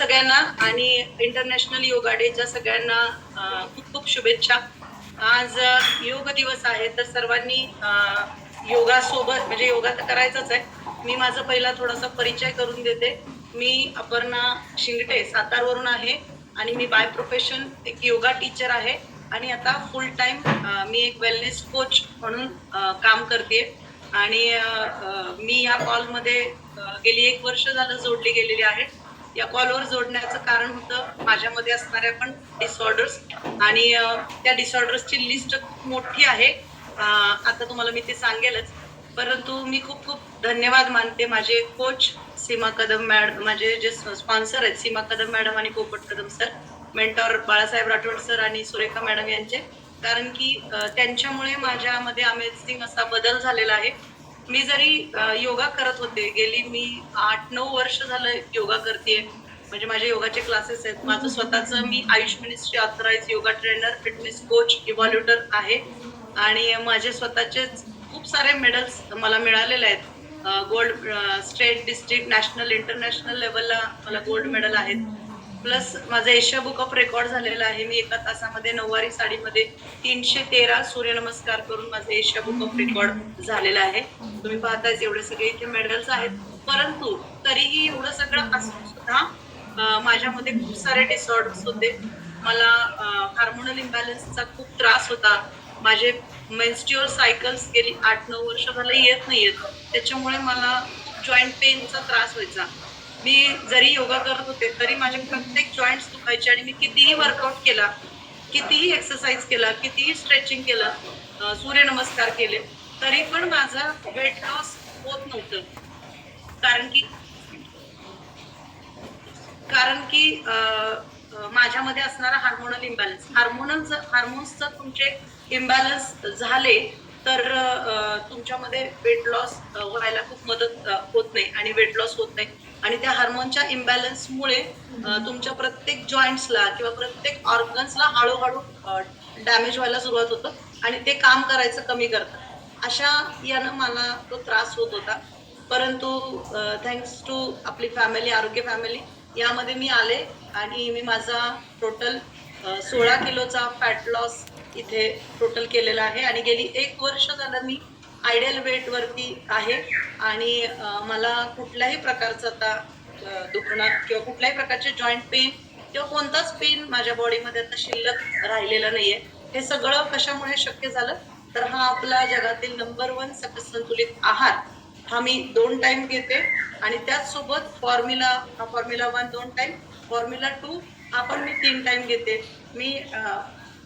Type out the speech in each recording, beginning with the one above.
सगळ्यांना आणि इंटरनॅशनल योगा डेच्या सगळ्यांना खूप खूप शुभेच्छा. आज योग दिवस आहे तर सर्वांनी योगासोबत म्हणजे योगा तर करायचाच आहे. मी माझा पहिला थोडासा परिचय करून देते. मी अपर्णा शिंगटे सातारवरून आहे आणि मी बाय प्रोफेशन एक योगा टीचर आहे. आणि आता फुल टाईम मी एक वेलनेस कोच म्हणून काम करते आणि मी या कॉलमध्ये गेली एक वर्ष झालं जोडली गेलेली आहे. या कॉलवर जोडण्याचं कारण होतं. माझ्यामध्ये असणाऱ्या पण डिसऑर्डर्स आणि त्या डिसऑर्डर्सची लिस्ट खूप मोठी आहे. आता तुम्हाला मी ते सांगेलच. परंतु मी खूप खूप धन्यवाद मानते माझे कोच सीमा कदम मॅडम माझे जे स्पॉन्सर आहेत सीमा कदम मॅडम आणि Popat Kadam sir mentor Balasaheb Rathod sir आणि सुरेखा मॅडम यांचे. कारण की त्यांच्यामुळे माझ्यामध्ये अमेझिंग असा बदल झालेला आहे. मी जरी योगा करत होते गेली मी आठ नऊ वर्ष झालं योगा करते म्हणजे माझे योगाचे क्लासेस आहेत. माझं स्वतःचं मी Ayush ministry authorise yoga trainer fitness coach evaluator आहे. आणि माझे स्वतःचेच खूप सारे मेडल्स मला मिळालेले आहेत. Gold state district national international लेवलला मला गोल्ड मेडल आहेत. प्लस माझा एशिया बुक ऑफ रेकॉर्ड झालेला आहे. मी एका तासामध्ये नऊवारी साडीमध्ये तीनशे तेरा सूर्यनमस्कार करून माझं एशिया बुक ऑफ रेकॉर्ड झालेला आहे. तुम्ही पाहताय एवढे सगळे इथे मेडल्स आहेत. परंतु तरीही एवढं सगळं असून सुद्धा माझ्यामध्ये खूप सारे डिसऑर्डर्स होते. मला हार्मोनल इम्बॅलन्सचा खूप त्रास होता. माझे मेन्स्ट्युअर सायकल्स गेली आठ नऊ वर्ष मला येत नाहीयेत. त्याच्यामुळे मला जॉईंट पेनचा त्रास व्हायचा. मी जरी योगा करत होते तरी माझे प्रत्येक जॉईंट्स दुखायचे आणि मी कितीही वर्कआउट केला कितीही एक्सरसाइज केला कितीही स्ट्रेचिंग केला सूर्यनमस्कार केले तरी पण माझा वेट लॉस होत नव्हतं. कारण की कारण की माझ्यामध्ये असणारा हार्मोनल इम्बॅलन्स हार्मोनल हार्मोन्सचं तुमचे इम्बॅलन्स झाले तर तुमच्यामध्ये वेट लॉस व्हायला खूप मदत होत नाही आणि वेट लॉस होत नाही. आणि त्या हार्मोनच्या इम्बॅलन्समुळे तुमच्या प्रत्येक जॉईंट्सला किंवा प्रत्येक ऑर्गन्सला हळूहळू डॅमेज व्हायला सुरुवात होतं आणि ते काम करायचं कमी करतात. अशा यानं मला तो त्रास होत होता. परंतु थँक्स टू आपली फॅमिली आरोग्य फॅमिली यामध्ये मी आले आणि मी माझा टोटल सोळा किलोचा फॅट लॉस इथे टोटल केलेलं आहे. आणि गेली एक वर्ष झालं मी आयडियल वेट वरती आहे. आणि मला कुठल्याही प्रकारचं आता दुखणं किंवा कुठल्याही प्रकारचे जॉईंट पेन किंवा कोणताच पेन माझ्या बॉडीमध्ये आता शिल्लक राहिलेला नाहीये. हे सगळं कशामुळे शक्य झालं? तर हा आपला जगातील नंबर वन सकस संतुलित आहार हा मी दोन टाइम घेते. आणि त्याचसोबत फॉर्म्युला हा फॉर्म्युला वन दोन टाइम फॉर्म्युला टू हा पण मी तीन टाइम घेते. मी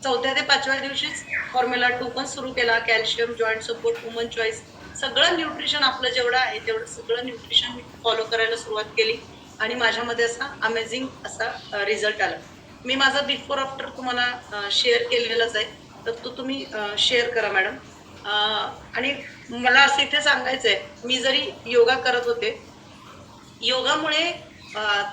चौथ्या ते पाचव्या दिवशीच फॉर्म्युला टू पण सुरू केला. Calcium joint support woman choice सगळं न्यूट्रिशन आपलं जेवढं आहे तेवढं सगळं न्यूट्रिशन मी फॉलो करायला सुरुवात केली. आणि माझ्यामध्ये असा अमेझिंग असा रिझल्ट आला. मी माझा बिफोर आफ्टर तुम्हाला शेअर केलेलाच आहे. तर तो तुम्ही शेअर करा मॅडम आणि मला असं इथे सांगायचं आहे मी जरी योगा करत होते योगामुळे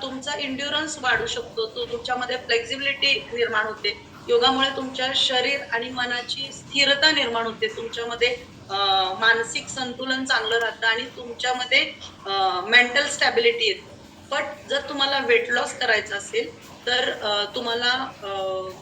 तुमचा इंड्युरन्स वाढू शकतो. तो तुमच्यामध्ये फ्लेक्झिबिलिटी निर्माण होते. योगामुळे तुमच्या शरीर आणि मनाची स्थिरता निर्माण होते. तुमच्यामध्ये मानसिक संतुलन चांगलं राहतं आणि तुमच्यामध्ये मेंटल स्टॅबिलिटी येते. बट जर तुम्हाला वेट लॉस करायचा असेल तर तुम्हाला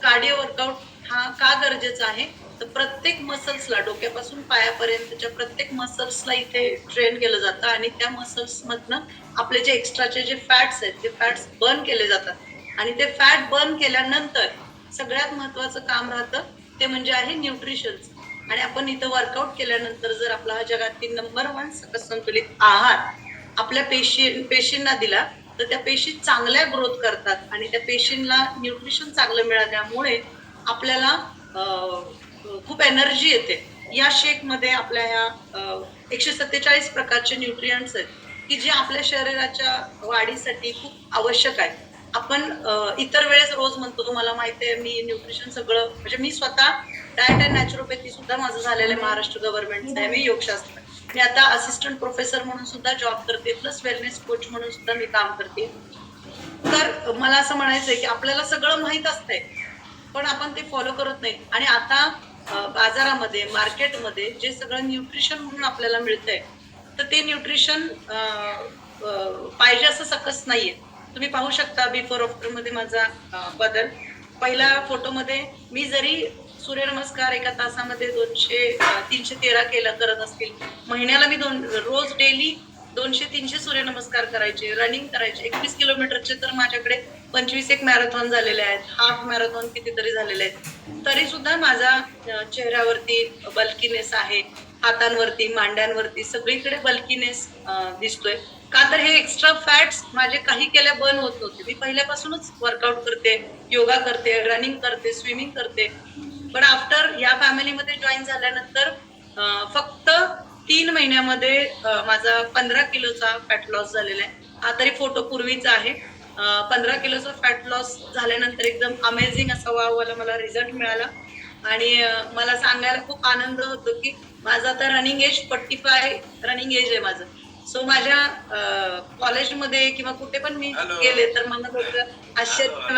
कार्डिओ वर्कआउट हा का गरजेचा आहे? तर प्रत्येक मसल्सला डोक्यापासून पायापर्यंतच्या प्रत्येक मसल्सला इथे ट्रेन केलं जातं आणि त्या मसल्समधनं आपले जे एक्स्ट्राचे जे फॅट्स आहेत ते फॅट्स बर्न केले जातात. आणि ते फॅट बर्न केल्यानंतर सगळ्यात महत्वाचं काम राहतं ते म्हणजे आहे न्यूट्रिशन आणि आपण इथं वर्कआउट केल्यानंतर जर आपला हा जगातील नंबर वन सकस संतुलित आहार आपल्या पेशी पेशींना दिला तर त्या पेशी चांगल्या ग्रोथ करतात. आणि त्या पेशींना न्यूट्रिशन चांगलं मिळाल्यामुळे आपल्याला खूप एनर्जी येते. या शेकमध्ये आपल्या ह्या एकशे सत्तेचाळीस प्रकारचे न्यूट्रियंट्स आहेत की जे आपल्या शरीराच्या वाढीसाठी खूप आवश्यक आहे आपण इतर वेळेस रोज म्हणतो तुम्हाला माहिती आहे मी न्यूट्रिशन सगळं म्हणजे मी स्वतः डायट अँड नॅचरोपॅथी सुद्धा माझं झालेलं आहे महाराष्ट्र गव्हर्नमेंटचं आहे मी योगशास्त्र. मी आता असिस्टंट प्रोफेसर म्हणून सुद्धा जॉब करते प्लस वेलनेस कोच म्हणून सुद्धा मी काम करते. तर मला असं म्हणायचंय की आपल्याला सगळं माहीत असतंय पण आपण ते फॉलो करत नाही. आणि आता बाजारामध्ये मार्केटमध्ये जे सगळं न्यूट्रिशन म्हणून आपल्याला मिळतंय तर ते न्यूट्रिशन पाहिजे असं सकस नाहीये. तुम्ही पाहू शकता बिफोर आफ्टरमध्ये माझा बदल. पहिल्या फोटोमध्ये मी जरी सूर्यनमस्कार एका तासामध्ये दोनशे तीनशे तेरा केला करत असतील महिन्याला मी दोन रोज डेली दोनशे तीनशे सूर्यनमस्कार करायचे रनिंग करायचे. एकवीस किलोमीटरचे तर माझ्याकडे पंचवीस एक मॅरेथॉन झालेले आहेत हाफ मॅरेथॉन कितीतरी झालेले आहेत. तरी सुद्धा माझा चेहऱ्यावरती बल्कीनेस आहे हातांवरती मांड्यांवरती सगळीकडे बल्कीनेस दिसतोय. का तर हे एक्स्ट्रा फॅट्स माझे काही केल्या बर्न होत नव्हते. मी पहिल्यापासूनच वर्कआउट करते योगा करते रनिंग करते स्विमिंग करते. पण आफ्टर या फॅमिलीमध्ये जॉईन झाल्यानंतर फक्त तीन महिन्यामध्ये माझा पंधरा किलोचा फॅट लॉस झालेला आहे. हा तरी फोटो पूर्वीचा आहे. पंधरा किलोचा फॅट लॉस झाल्यानंतर एकदम अमेझिंग असा वावाला मला रिझल्ट मिळाला. आणि मला सांगायला खूप आनंद होतो की माझा आता running age forty five running age आहे माझं. सो माझ्या कॉलेजमध्ये किंवा कुठे पण मी. गेले तर मला आश्चर्य